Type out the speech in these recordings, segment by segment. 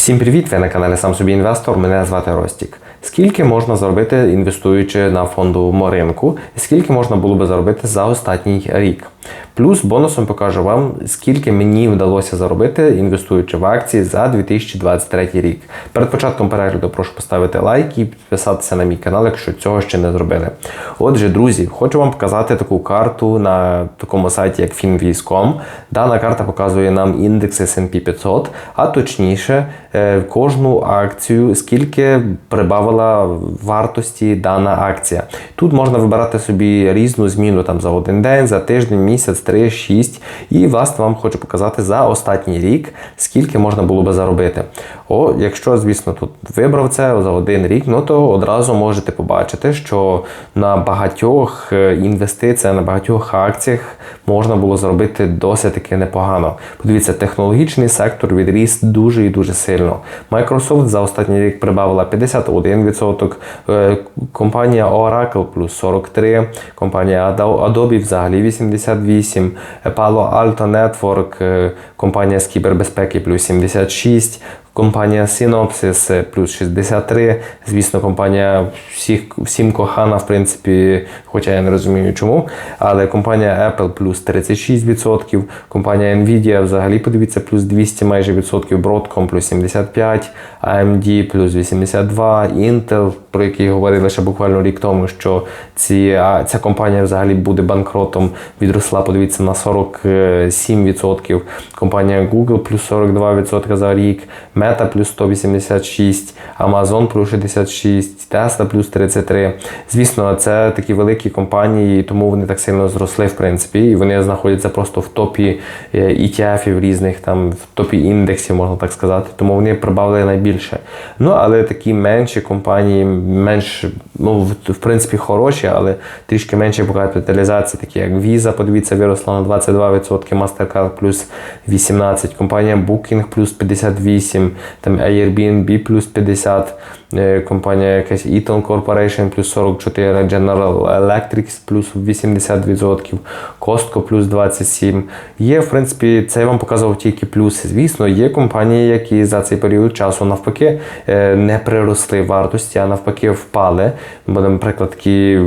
Всім привіт! Ви на каналі Сам собі інвестор. Мене звати Ростік. Скільки можна заробити інвестуючи на фондовому ринку, і скільки можна було би заробити за останній рік? Плюс бонусом покажу вам, скільки мені вдалося заробити, інвестуючи в акції за 2023 рік. Перед початком перегляду прошу поставити лайк і підписатися на мій канал, якщо цього ще не зробили. Отже, друзі, хочу вам показати таку карту на такому сайті, як Finviz.com. Дана карта показує нам індекс S&P 500, а точніше, кожну акцію, скільки прибавила вартості дана акція. Тут можна вибирати собі різну зміну там за один день, за тиждень, місяць, 3, 6. І власне вам хочу показати за останній рік, скільки можна було би заробити. О, якщо, звісно, тут вибрав це за один рік, ну то одразу можете побачити, що на багатьох е, інвестиціях, на багатьох акціях можна було заробити досить таки непогано. Подивіться, технологічний сектор відріс дуже і дуже сильно. Microsoft за останній рік прибавила 51%, е, компанія Oracle плюс 43%, компанія Adobe взагалі 88%, Palo Alto Network, е, компанія з кібербезпеки плюс 76%, Компанія Synopsys е, плюс 63. Звісно, компанія всіх, всім кохана, в принципі, хоча я не розумію чому. Але компанія Apple плюс 36%, компанія Nvidia взагалі подивіться, плюс 200 майже відсотків, Broadcom плюс 75%, AMD плюс 82, Intel, про який говорили ще буквально рік тому, що ці, ця компанія взагалі буде банкротом, відросла, подивіться, на 47%. Компанія Google плюс 42% за рік. Meta плюс 186, Amazon плюс 66, Tesla плюс 33. Звісно, це такі великі компанії, тому вони так сильно зросли, в принципі, і вони знаходяться просто в топі ETF різних, там в топі індексів, можна так сказати. Тому вони прибавили найбільше. Ну, але такі менші компанії, менш, ну, в, принципі, хороші, але трішки менше по капіталізації, такі як Visa, подивіться, виросла на 22%, Mastercard плюс 18, компанія Booking плюс 58, там Airbnb плюс 50, е, компанія якась Eaton Corporation плюс 44, General Electric плюс 80%, Costco плюс 27. Є, в принципі, це я вам показував тільки плюси. Звісно, є компанії, які за цей період часу навпаки е, не приросли вартості, а навпаки впали. Бо, наприклад, такі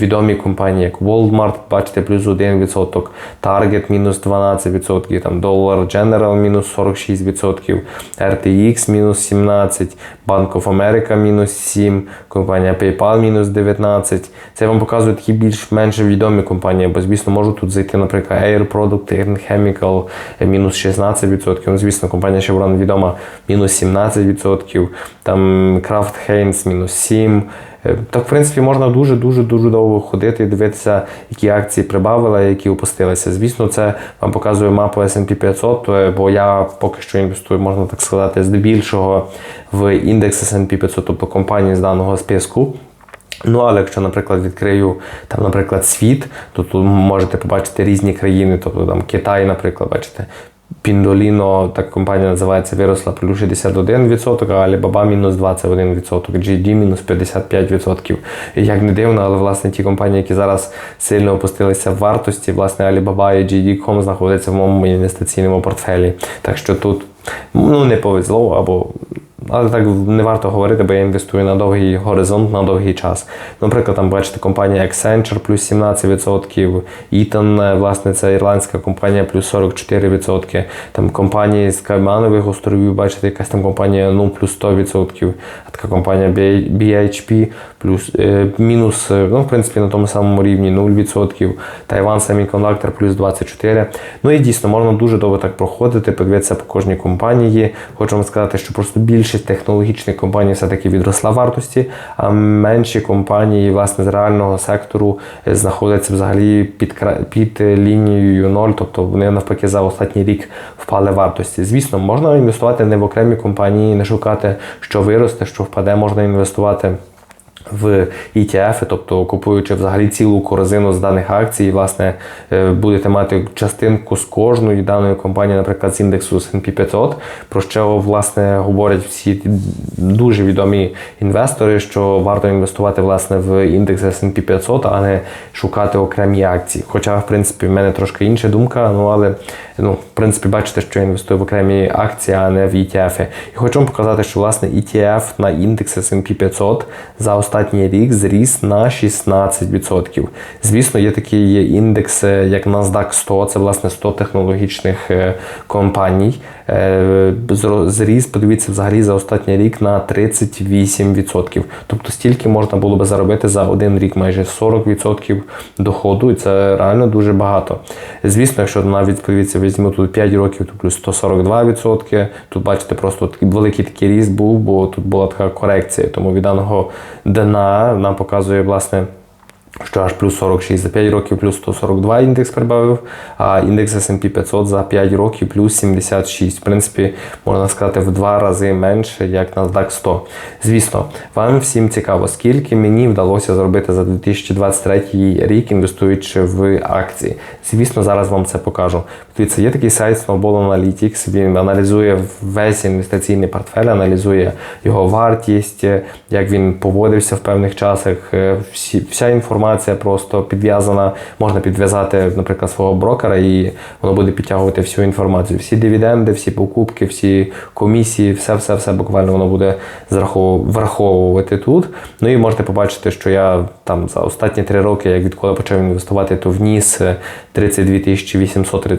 відомі компанії, як Walmart, бачите, плюс 1%, Target мінус 12%, там Dollar General мінус 46%, RTX мінус 17, Bank of America мінус 7, компанія PayPal мінус 19. Це вам показую такі більш-менш відомі компанії, бо, звісно, можу тут зайти, наприклад, Air Product, Air Chemical, е, мінус 16%. Ну, звісно, компанія Chevron відома мінус 17%, там Kraft Heinz мінус 7%. Е, Так, в принципі, можна дуже-дуже дуже довго ходити і дивитися, які акції прибавили, які опустилися. Звісно, це вам показує мапу S&P 500, е, бо я поки що інвестую, можна так сказати, здебільшого в індекс S&P 500, тобто компанії з даного списку. Ну, але якщо, наприклад, відкрию там, наприклад, світ, то тут можете побачити різні країни, тобто там Китай, наприклад, бачите. Піндоліно, так компанія називається, виросла плюс 61%, а Alibaba мінус 21%, GD мінус 55%. І як не дивно, але власне ті компанії, які зараз сильно опустилися в вартості, власне Alibaba і GD.com знаходяться в моєму інвестиційному портфелі. Так що тут ну, не повезло або але так не варто говорити, бо я інвестую на довгий горизонт, на довгий час. Наприклад, там бачите, компанія Accenture плюс 17%, Eaton, власне, це ірландська компанія плюс 44%. Там компанії з Кайманових островів, бачите, якась там компанія ну, плюс 100%, а така компанія BHP плюс е, мінус, е, ну, в принципі, на тому самому рівні 0%. Taiwan Semiconductor плюс 24%. Ну і дійсно можна дуже довго так проходити, подивитися по кожній компанії. Хочу вам сказати, що просто більшість технологічних компаній все-таки відросла вартості, а менші компанії, власне, з реального сектору е, знаходяться взагалі під, під лінією 0, тобто вони навпаки за останній рік впали вартості. Звісно, можна інвестувати не в окремі компанії, не шукати, що виросте, що впаде, можна інвестувати в ETF, тобто купуючи взагалі цілу корзину з даних акцій, власне, е, будете мати частинку з кожної даної компанії, наприклад, з індексу S&P 500, про що власне говорять всі дуже відомі інвестори, що варто інвестувати власне в індекс S&P 500, а не шукати окремі акції. Хоча, в принципі, в мене трошки інша думка, ну але ну, в принципі, бачите, що я інвестую в окремі акції, а не в ETF. І хочу вам показати, що власне ETF на індекс S&P 500 за останній рік зріс на 16%. Звісно, є такий індекс, як NASDAQ 100, це власне 100 технологічних е, компаній. Е, зріс, подивіться, взагалі за останній рік на 38%. Тобто стільки можна було би заробити за один рік майже 40% доходу, і це реально дуже багато. Звісно, якщо навіть подивіться, візьму тут 5 років, то плюс 142%. Тут бачите, просто великий такий ріст був, бо тут була така корекція. Тому від даного дна нам показує власне що аж плюс 46 за 5 років, плюс 142 індекс прибавив, а індекс S&P 500 за 5 років плюс 76. В принципі, можна сказати, в два рази менше, як NASDAQ 100. Звісно, вам всім цікаво, скільки мені вдалося зробити за 2023 рік, інвестуючи в акції. Звісно, зараз вам це покажу. Дивіться, є такий сайт Snowball Analytics, він аналізує весь інвестиційний портфель, аналізує його вартість, як він поводився в певних часах. Всі, Вся інформація просто підв'язана, можна підв'язати, наприклад, свого брокера, і воно буде підтягувати всю інформацію. Всі дивіденди, всі покупки, всі комісії, все-все-все буквально воно буде враховувати тут. Ну і можете побачити, що я там за останні три роки, як відколи почав інвестувати, то вніс 32 834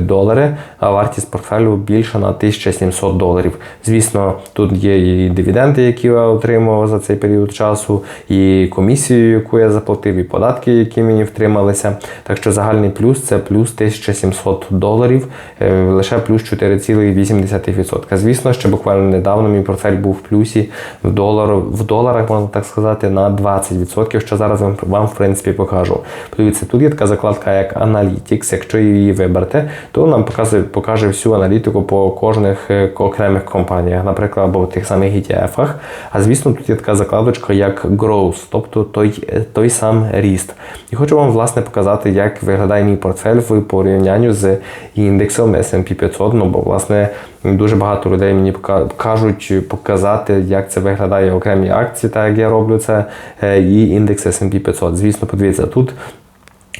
долари, а вартість портфелю більше на 1700 доларів. Звісно, тут є і дивіденди, які я отримував за цей період часу, і комісію, яку я заплатив і податки, які мені втрималися. Так що загальний плюс це плюс 1700 доларів, е, лише плюс 4,8%. Звісно, що буквально недавно мій портфель був в плюсі в долар, в доларах, можна так сказати, на 20%, що зараз вам, вам в принципі покажу. Подивіться, тут є така закладка, як Analytics. Якщо її то нам показує, покаже всю аналітику по кожних е, окремих компаніях, наприклад, або в тих самих ETF-ах. А звісно, тут є така закладочка, як Growth, тобто той, е, той сам ріст. І хочу вам власне показати, як виглядає мій портфель в порівнянні з індексом S&P 500. Ну бо власне дуже багато людей мені кажуть показати, як це виглядає окремі акції, так як я роблю це, е, і індекс S&P 500. Звісно, подивіться, тут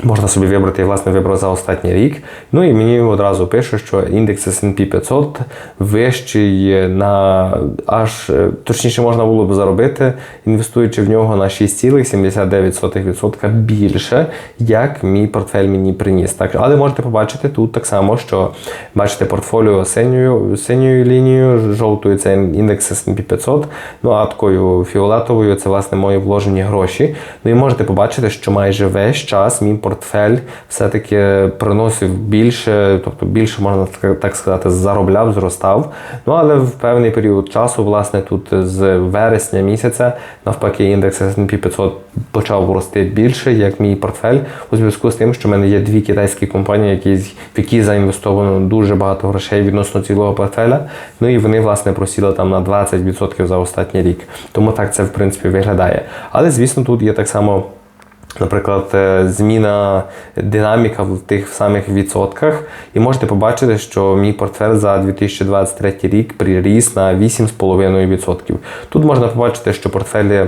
Можна собі вибрати, власне вибрав за останній рік. Ну і мені одразу пише, що індекс S&P 500 вищий на аж точніше можна було б заробити, інвестуючи в нього на 6,79% більше, як мій портфель мені приніс. Так, Але можете побачити тут так само, що бачите портфоліо синьою синьою лінією, жовтою це індекс S&P 500, ну а такою фіолетовою це власне мої вложені гроші. Ну і можете побачити, що майже весь час мій портфель все-таки приносив більше, тобто більше, можна так сказати, заробляв, зростав. Ну але в певний період часу, власне, тут з вересня місяця, навпаки, індекс S&P 500 почав рости більше, як мій портфель, у зв'язку з тим, що в мене є дві китайські компанії, які, в які заінвестовано дуже багато грошей відносно цілого портфеля. Ну і вони, власне, просіли там на 20% за останній рік. Тому так це в принципі виглядає. Але, звісно, тут є так само. Наприклад, е, зміна динаміка в тих самих відсотках, і можете побачити, що мій портфель за 2023 рік приріс на 8,5%. Тут можна побачити, що портфелі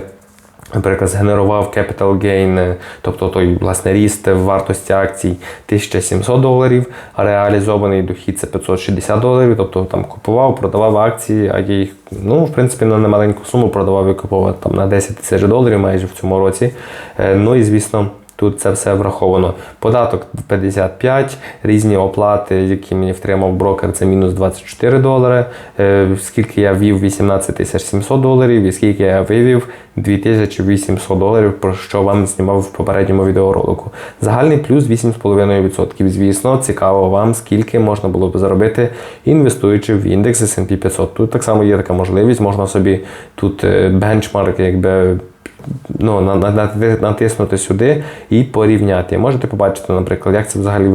Наприклад, згенерував capital gain, тобто той власне ріст вартості акцій 1700 доларів, а реалізований дохід це 560 доларів. Тобто там купував, продавав акції, а я їх ну, в принципі на немаленьку суму продавав і купував там на 10 тисяч доларів майже в цьому році. Е, ну і звісно. Тут це все враховано. Податок 55, різні оплати, які мені втримав брокер, це мінус 24 долари. Е, скільки я ввів 18 700 доларів, і скільки я вивів 2800 доларів, про що вам знімав в попередньому відеоролику. Загальний плюс 8,5%. Звісно, цікаво вам, скільки можна було б заробити, інвестуючи в індекс S&P 500. Тут так само є така можливість, можна собі тут е, бенчмарк, якби ну, на- на- на- натиснути сюди і порівняти. Можете побачити, наприклад, як це взагалі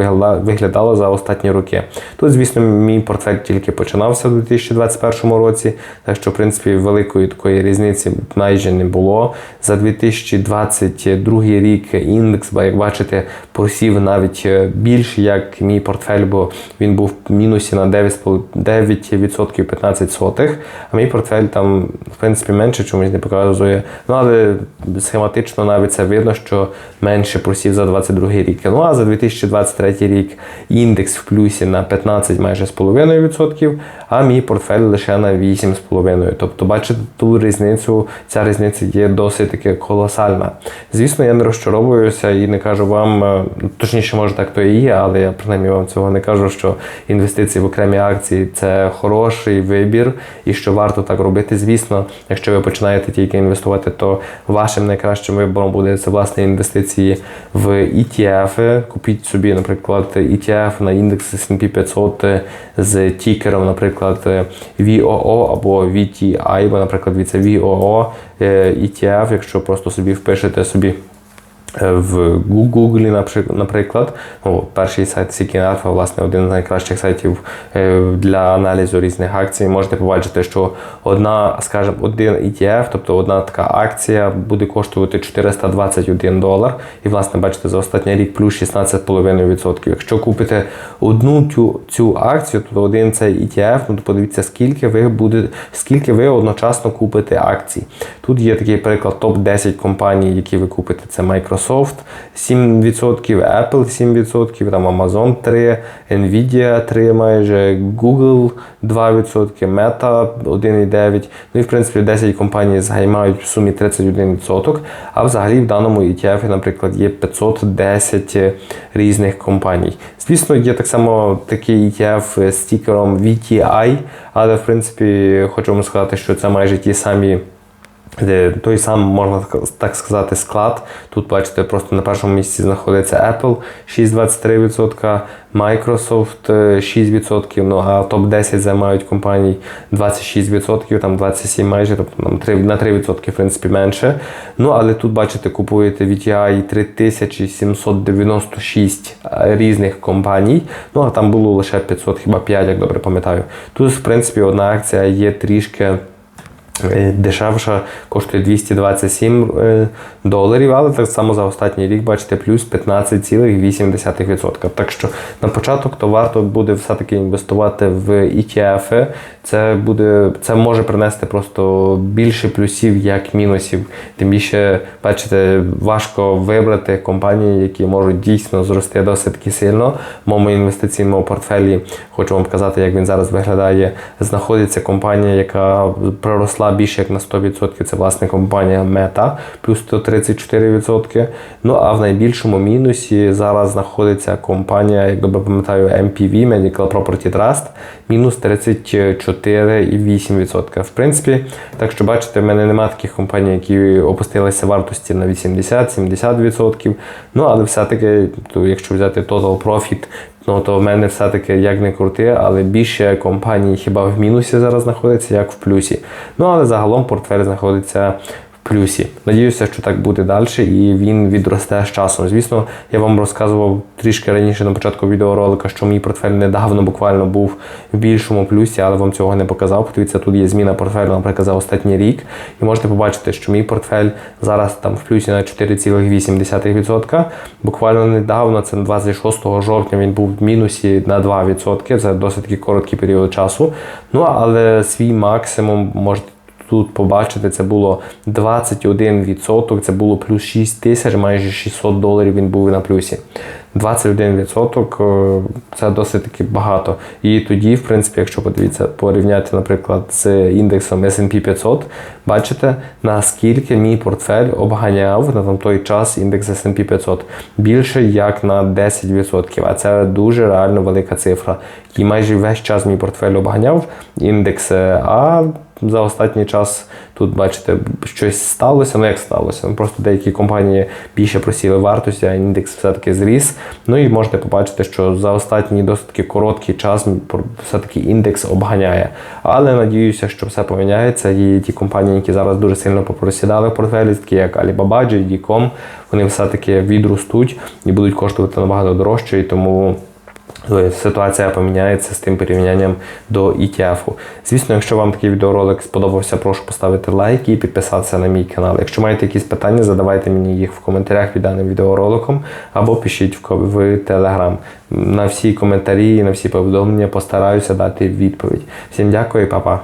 виглядало за останні роки. Тут, звісно, мій портфель тільки починався в 2021 році, так що, в принципі, великої такої різниці майже не було. За 2022 рік індекс, як бачите, просів навіть е, більше, як мій портфель, бо він був в мінусі на 9,5 9% 15 сотих, а мій портфель там, в принципі, менше чомусь не показує. Ну, але схематично навіть це видно, що менше просів за 22 рік. Ну а за 2023 рік індекс в плюсі на 15 майже з половиною відсотків, а мій портфель лише на 8,5. Тобто, бачите, ту різницю, ця різниця є досить таки колосальна. Звісно, я не розчаровуюся і не кажу вам, е, точніше, може так то і є, але я принаймні вам цього не кажу, що інвестиції в окремі акції це хороший вибір і що варто так робити. Звісно, якщо ви починаєте тільки інвестувати, то вашим найкращим вибором буде це власне інвестиції в ETF. Купіть собі, наприклад, ETF на індекс S&P 500 з тікером, наприклад, VOO або VTI, бо, наприклад, це VOO е, ETF, якщо просто собі впишете собі. Е, В Google, наприклад, ну, перший сайт Seeking Alpha, власне, один з найкращих сайтів е, для аналізу різних акцій. Можете побачити, що одна, скажімо, один ETF, тобто одна така акція буде коштувати 421 долар. І, власне, бачите, за останній рік плюс 16,5%. Якщо купите одну цю, цю акцію, то один цей ETF, ну то подивіться, скільки ви буде, скільки ви одночасно купите акцій. Тут є такий приклад топ-10 компаній, які ви купите. Це Microsoft 7%, Apple 7%, там Amazon 3, Nvidia 3 майже, Google 2%, Meta 1,9%. Ну і в принципі 10 компаній займають в сумі 31%. А взагалі в даному ETF, наприклад, є 510 різних компаній. Звісно, є так само такий ETF з стікером VTI, але в принципі хочу вам сказати, що це майже ті самі. Той сам, можна так- сказати, склад. Тут, бачите, просто на першому місці знаходиться Apple 6,23%, Microsoft е, 6%, ну а топ-10 займають компаній 26%, там 27 майже, тобто нам 3, на 3% в принципі менше. Ну, але тут, бачите, купуєте VTI 3796 різних компаній, ну а там було лише 500, хіба 5, як добре пам'ятаю. Тут, в принципі, одна акція є трішки. Е, Дешевша коштує 227 е, доларів, але так само за останній рік, бачите, плюс 15,8%. Так що на початок то варто буде все-таки інвестувати в ETF. Це буде, це може принести просто більше плюсів, як мінусів. Тим більше, бачите, важко вибрати компанії, які можуть дійсно зрости досить сильно. В моєму інвестиційному портфелі хочу вам показати, як він зараз виглядає. Знаходиться компанія, яка проросла більше як на 100%. Це власне компанія Meta, плюс 134%. Ну а в найбільшому мінусі зараз знаходиться компанія, як добре пам'ятаю, MPV Medical Property Trust, мінус 34,8%. В принципі, так що бачите, в мене немає таких компаній, які опустилися вартості на 80-70%. Ну але все-таки, якщо взяти Total Profit, Ну, то в мене все-таки як не крути, але більше компаній хіба в мінусі зараз знаходиться, як в плюсі. Ну, але загалом портфель знаходиться плюсі. Надіюся, що так буде далі і він відросте з часом. Звісно, я вам розказував трішки раніше на початку відеоролика, що мій портфель недавно буквально був в більшому плюсі, але вам цього не показав. Подивіться, тут є зміна портфелю, наприклад, за останній рік. І можете побачити, що мій портфель зараз там в плюсі на 4,8%. Буквально недавно, це 26 жовтня, він був в мінусі на 2%. Це досить короткий період часу. Ну але свій максимум можете. Тут побачите, це було 21%, це було плюс 6 тисяч, майже 600 доларів він був на плюсі. 21% е, це досить таки багато. І тоді, в принципі, якщо подивіться, порівняти, наприклад, з індексом S&P 500, бачите, наскільки мій портфель обганяв на той час індекс S&P 500 більше як на 10%. А це дуже реально велика цифра. І майже весь час мій портфель обганяв індекс. е, А за останній час тут, бачите, щось сталося. Ну як сталося? Ну, Просто деякі компанії більше просіли вартості, а індекс все-таки зріс. Ну і можете побачити, що за останній досить короткий час все-таки індекс обганяє. Але надіюся, що все поміняється. І ті компанії, які зараз дуже сильно попросідали в портфелі, такі як Alibaba, JD.com, вони все-таки відростуть і будуть коштувати набагато дорожче. І тому ситуація поміняється з тим порівнянням до ETF. Звісно, якщо вам такий відеоролик сподобався, прошу поставити лайк і підписатися на мій канал. Якщо маєте якісь питання, задавайте мені їх в коментарях під даним відеороликом або пишіть в, Telegram. На всі коментарі, на всі повідомлення постараюся дати відповідь. Всім дякую і па-па.